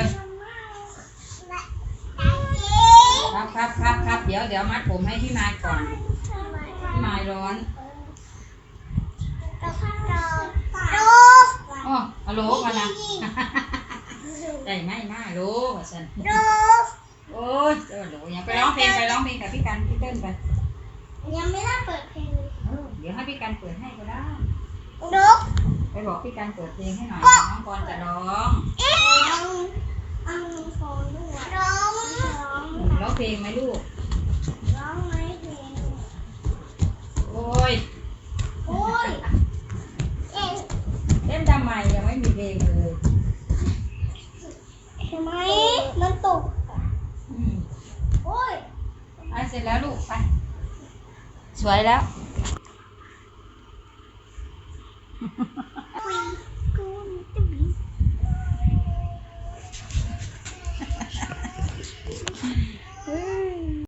ยครับครับครับครับเดี๋ยวเดี๋ยวมัดผมให้พี่นายก่อน พี่นายร้อนอ๋อฮัลโหลพลังใจไม่ไม่รู้ว่าฉันโอ้ยเจ้าหลอย่าไปร้องเพลงไปร้องเพลงกับพี่กันพี่เติ้ลไป ยังไม่ได้เปิดเพลงเดี๋ยวให้พี่กันเปิดให้ก็ได้ไปบอกพี่กันเปิดเพลงให้หน่อยน้องกอรจะร้อง เพลงไหมลูก ร้องไหมเพลงโอ้ยโอ้ยเอ็งเล่นทำไมยังไม่มีเพลงเลย ทำไมมันตกอืมโอ้ยอะเสร็จแล้วลูกไป สวยแล้ว